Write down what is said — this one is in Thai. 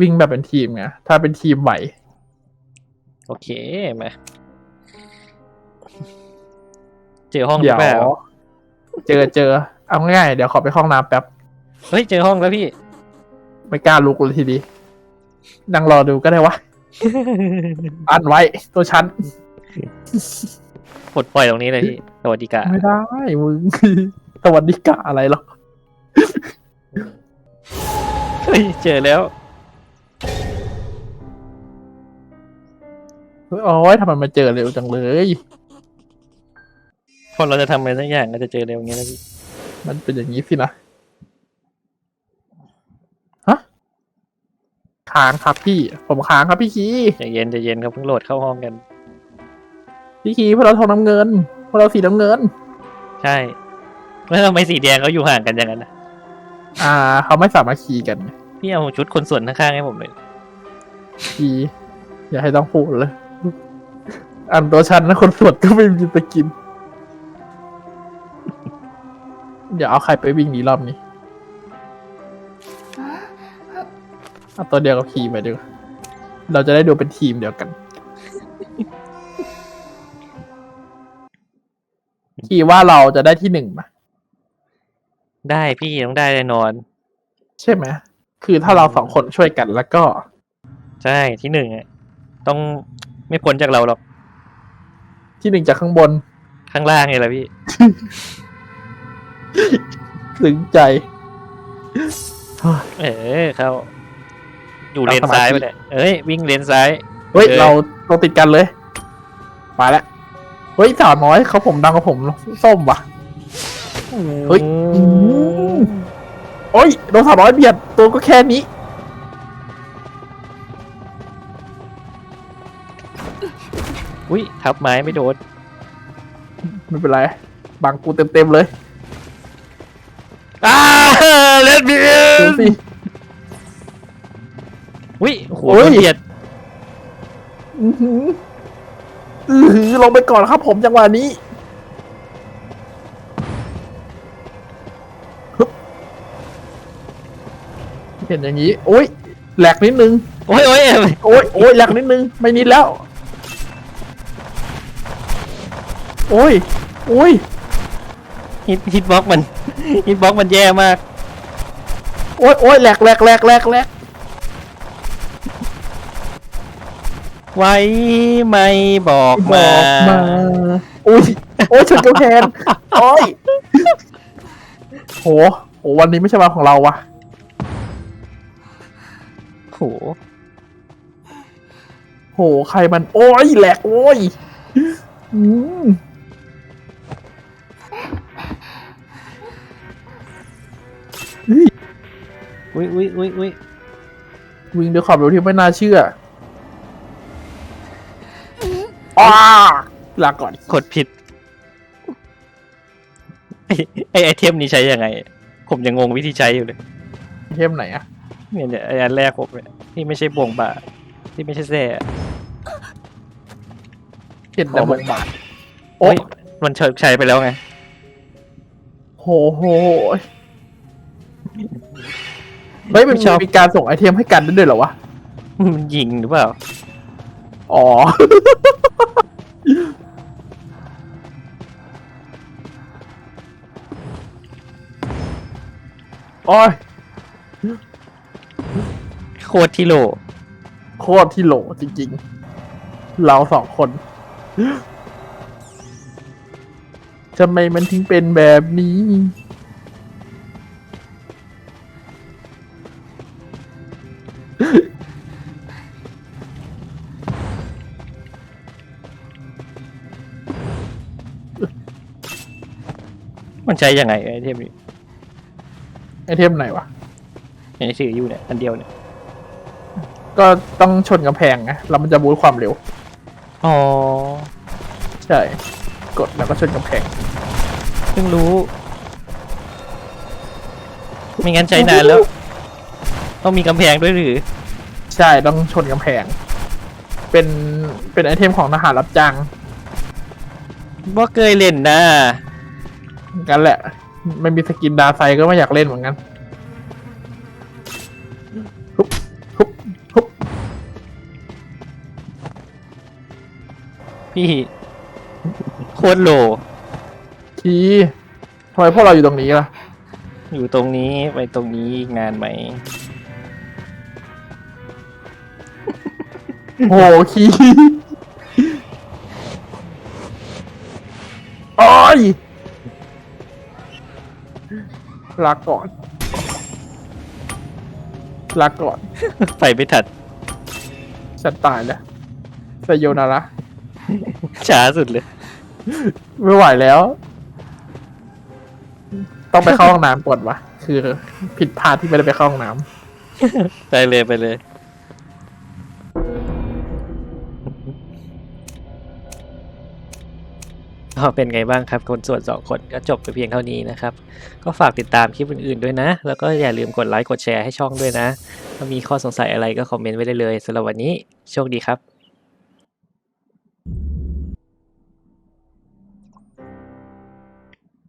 วิ่งแบบเป็นทีมไงถ้าเป็นทีมไหว โอเคมาเจอห้องหรืเดี๋ยอว เปล่าเจอเจอเอาง่ายๆเดี๋ยวขอไปเข้าห้องน้ำแป๊บ เฮ้ยเจอห้องแล้วพี่ ไม่กล้าลุกเลยทีนี้นั่งรอดูก็ได้วะ อันไว้ ตัวฉัน ปลดปล่อยตรงนี้เลยพี่สวัสดีกาไม่ได้มึง สวัสดิกะอะไรหรอก เฮ้ยเจอแล้ว โอ้ยทำไมมาเจอเร็วจังเลยคนเราจะทำอะไรสักอย่างก็จะเจอเร็วอย่างนี้นะพี่มันเป็นอย่างนี้สินะฮะค้างครับพี่ ผมค้างครับพี่คีใจเย็นใจเย็นครับเพิ่งโหลดเข้าห้องกัน พี่คีพวกเราทองน้ำเงินพวกเราสีน้ำเงิน ใช่แล้วทำไมสีแดงเขาอยู่ห่างกันอย่างนั้นนะอ่า เขาไม่สามารถคีกันพี่เอาชุดคนส่วนข้างๆให้ผมเลยคีอย่าให้ต้องพูดเลย อันตัวฉันนะคนสวดก็ไม่มีจะกิน เดี๋ยวเอาใครไปวิ่งหนีรอบนี้เอาตัวเดียวกับคีไปดีกว่าเราจะได้ดูเป็นทีมเดียวกันคีว่าเราจะได้ที่หนึ่งไหมได้พี่ต้องได้แน่นอน ใช่ไหมคือถ้าเราสองคนช่วยกันแล้วก็ ใช่ที่หนึ่งอะต้องไม่พ้นจากเราหรอก ที่หนึ่งจากข้างบน ข้างล่างไงล่ะพี่ ถึงใจ เออเขาอยู่เลนตามสมาธิซ้ายไปเลยเอ้ย วิ่งเลนซ้าย เฮ้ยเออเราเราติดกันเลย มาแล้ว เฮ้ยสาวน้อยเขาผมดำกับผมส้มว่ะ เฮ้ยอืมโอ้ยโดนสาวน้อยเบียดตัวก็แค่นี้ อุ้ยทับไม้ไม่โดนไม่เป็นไร บังกูเต็มเต็มๆเลยอ้าเลนบีดูสิ อุ้ยโอ้โหโอ้ย โดนเบียดอื้อหืออื้อหือลงไปก่อนครับผมจังหวะนี้ฮึบเห็นอย่างนี้ โอ้ยแหลกนิดนึง โอ้ยโอ้ยโอ้ยโอ้ยแหลกนิดนึง ไม่นิดแล้ว โอ้ย โอ้ย ฮิตฮิตบ็อกมัน ฮิตบ็อกมันแย่มาก โอ้ยโอ้ยแหลกแหลกแหลกแหลกแหลกไว้ไม่บอกบมาอกมาโอ้ยโอ้ยชนกระแพนโอ้ยโหโหวันนี้ไม่ใช่วันของเราวะโหโหใครมัน โอ้ยแหลกโอ้ยอืม อุ้ยอุ้ยอุ้ยอุ้ยวิ่งด้วยความเร็วที่ไม่น่าเชื่ออ้าลาก่อนกดผิด ไอ้ไอไอเทมนี้ใช้ยังไง ผมยังงงวิธีใช้อยู่เลยเทมไหนอะเนี่ยเนี่ยไออันแรกผมเนี่ยที่ไม่ใช่บ่วงบาที่ไม่ใช่แซ่เห็นแต่อ๋อบมันงบาทโอ้โอ้ยยมันเชิญใช้ไปแล้วไง โหโห เฮ้ยมันไม่ชอบมีการส่งไอเทมให้กันได้ด้วยเหรอวะ มันยิงหรือเปล่า อ๋อ โอ้ยโคตรที่โล โคตรที่โหลจริงๆ เราสองคนทำไมมันถึงเป็นแบบนี้ มันใช้ยังไงไอเทมนี้ไอเทมไหนวะในสื่ออยู่เนี่ยอันเดียวเนี่ย ก็ต้องชนกำแพงไงแล้วมันจะบูทความเร็ว อ๋อ ใช่ กดแล้วก็ชนกำแพง เพิ่งรู้ ไม่งั้นใช้นานแล้ว ต้องมีกำแพงด้วยหรือ ใช่ต้องชนกำแพง เป็นเป็นไอเทมของทหารรับจ้างว่าเคยเล่นนะ กันแหละ ไม่มีสกินดาไซก็ไม่อยากเล่นเหมือนกันฮุบฮุบฮุบพี่ โคตรโล ทีทำไมพวกเราอยู่ตรงนี้ล่ะ อยู่ตรงนี้ไปตรงนี้งานไหม โหคีโอ้อย ลาก่อนลาก่อน ไปไม่ทันฉันตายแล้วสยโยนาระช้าสุดเลย ไม่ไหวแล้ว ต้องไปเข้าห้องน้ำก่อนวะ คือผิดพลาดที่ไม่ได้ไปเข้าห้องน้ำ ไปเลยไปเลย ก็เป็นไงบ้างครับ คนส่วนสองคนก็จบไปเพียงเท่านี้นะครับ ก็ฝากติดตามคลิปอื่นๆด้วยนะ แล้วก็อย่าลืมกดไลค์กดแชร์ให้ช่องด้วยนะ ถ้ามีข้อสงสัยอะไรก็คอมเมนต์ไว้ได้เลยสำหรับวันนี้โชคดีครับ